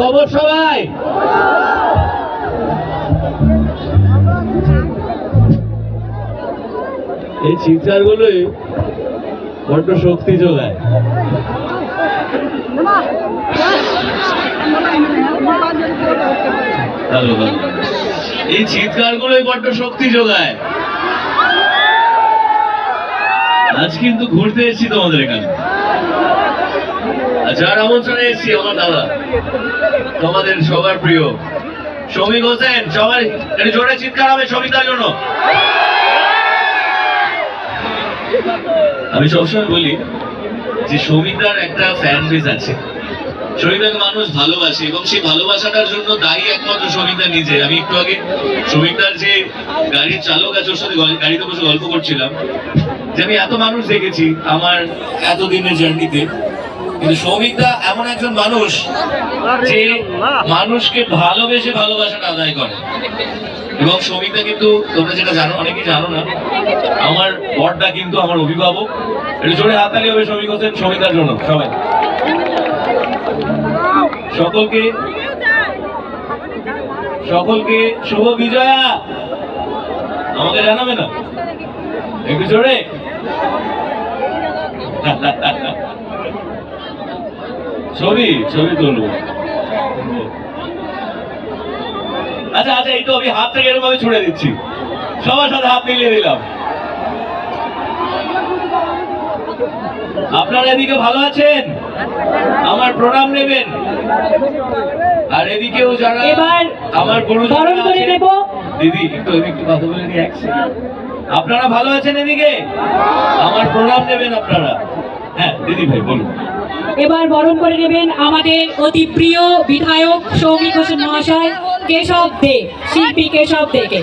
খবর সবাই। এই চিৎকারগুলোই বড্ড শক্তি যোগায়। এই চিৎকার গুলোই বড্ড শক্তি যোগায়। আজ কিন্তু ঘুরতে এসেছি তোমাদের এখানে। যার আমন্ত্রণে এসেছি আমার দাদা, তোমাদের সবার প্রিয় শ্রমিক হোসেন, সবাই একটু জোরে চিৎকার হবে শ্রমিকদের জন্য। আমি সবসময় বলি যে শ্রমিকদার একটা ফ্যান বেস আছে। শ্রমিকদাকে মানুষ ভালোবাসে এবং সেই ভালোবাসাটার জন্য দায়ী একমাত্র শ্রমিকদা নিজে। আমি একটু আগে শ্রমিকদার যে গাড়ির চালক আছে, ওর সাথে গাড়িতে বসে গল্প করছিলাম যে আমি এত মানুষ দেখেছি আমার এতদিনের জার্নিতে কিন্তু সৌমিকদা এমন একজন মানুষ যে মানুষকে ভালোবেসে ভালোবাসাটা আদায় করে। এবং সৌমিকদা কিন্তু, তোমরা যেটা জানো, অনেকেই জানো না, আমার বড়টা কিন্তু আমার অভিভাবক। একটু জোরে হাততালি হবে শ্রমিক হোসেন সৌমিকদার জন্য, সবাই। সকলকে সকলকে শুভ বিজয়া। আমাকে জানাবে না? একটু জোরে। ছবি ছবি তুলবো। আচ্ছা আচ্ছা এই তো আমি হাত থেকে এরকম ভাবে ছুড়ে দিচ্ছি। সবার সাথে হাত মিলিয়ে দিলাম। আপনারা এদিকে ভালো আছেন? আমার প্রণাম নেবেন। আর এদিকেও যারা আমার গুরু বরণ করে নেব। দিদি একটু একটু কথা বলে আপনারা ভালো আছেন এদিকে? আমার প্রণাম নেবেন আপনারা। হ্যাঁ দিদি ভাই বলুন। এবার বরণ করে নেবেন আমাদের অতি প্রিয় বিধায়ক সৌমিক হোসেন মহাশয় কেশব দে শিল্পী কেশব দেকে।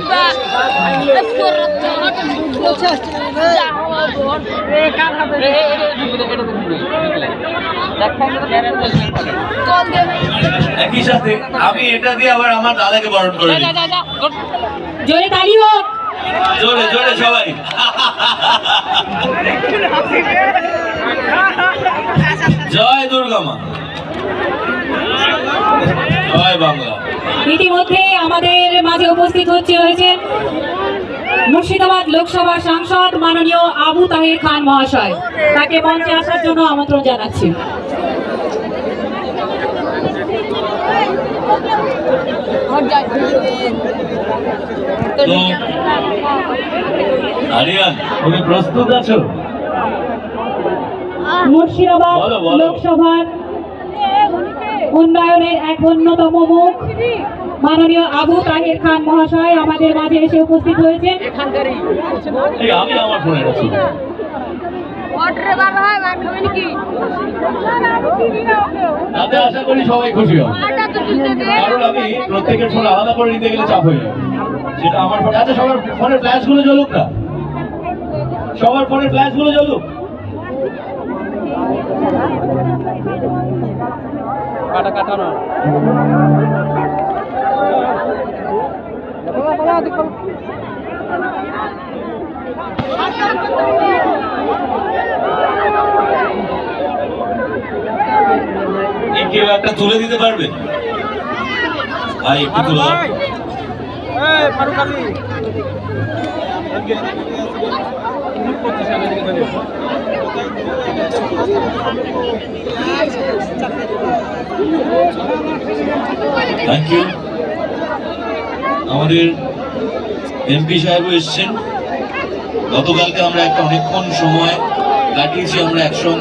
একই সাথে আমি এটা দিয়ে আবার আমার দাদাকে বরণ করে জোরে তালি হোক। জোরে জোরে সবাই। মা জয় বাংলা। ইতিমধ্যে আমাদের মাঝে উপস্থিত হচ্ছে হয়েছেন মুর্শিদাবাদ লোকসভা সাংসদ মাননীয় আবু তাহির খান মহাশয়। তাকে মঞ্চে আসার জন্য আমন্ত্রণ জানাচ্ছি। আরিয়ান তুমি প্রস্তুত আছো? মুর্শিদাবাদ। লোকসভার উন্নয়নের এক অন্যতম মুখ। মাননীয় আবু তাহির খান মহাশয় আমাদের মাঝে এসে উপস্থিত হয়েছেন। এই ফোনে তাতে আশা করি সবাই খুশি হবে। কারণ আমি প্রত্যেকের ফোন আলাদা করে নিতে গেলে চাপ হয়ে যাবে সেটা আমার ফোনে আচ্ছা সবার ফোনের ফ্ল্যাশগুলো জ্বলুক না। সবার ফোনেরগুলো জ্বলুক এই কেউ একটা তুলে দিতে পারবে? ভাই একটু তুলে দাও। থ্যাংক ইউ আমাদের এমপি সাহেব এসছেন। গতকালকে আমরা একটা অনেকক্ষণ সময় কাটিয়েছি আমরা একসঙ্গে